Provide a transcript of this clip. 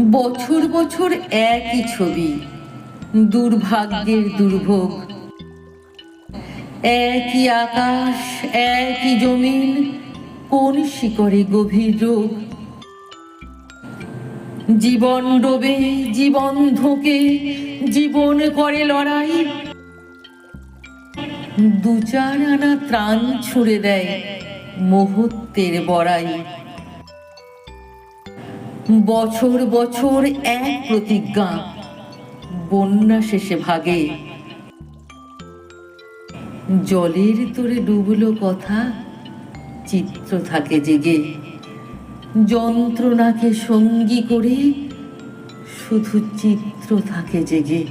বছর বছর একই ছবি। দুর্ভাগ্যের দুর্ভোগ। একই আকাশ, একই জমিন, কোন শিকরে গভীর রোগ? জীবন ডোবে, জীবন ধোকে, জীবন করে লড়াই। দু চার আনা ত্রাণ ছুড়ে দেয় মুহূর্তের বড়াই। বছর বছর এক প্রতিজ্ঞা। বন্যা শেষে ভাগে। জলের তোরে ডুবলো কথা, চিত্র থাকে জেগে। যন্ত্রণাকে সঙ্গী করে শুধু চিত্র থাকে জেগে।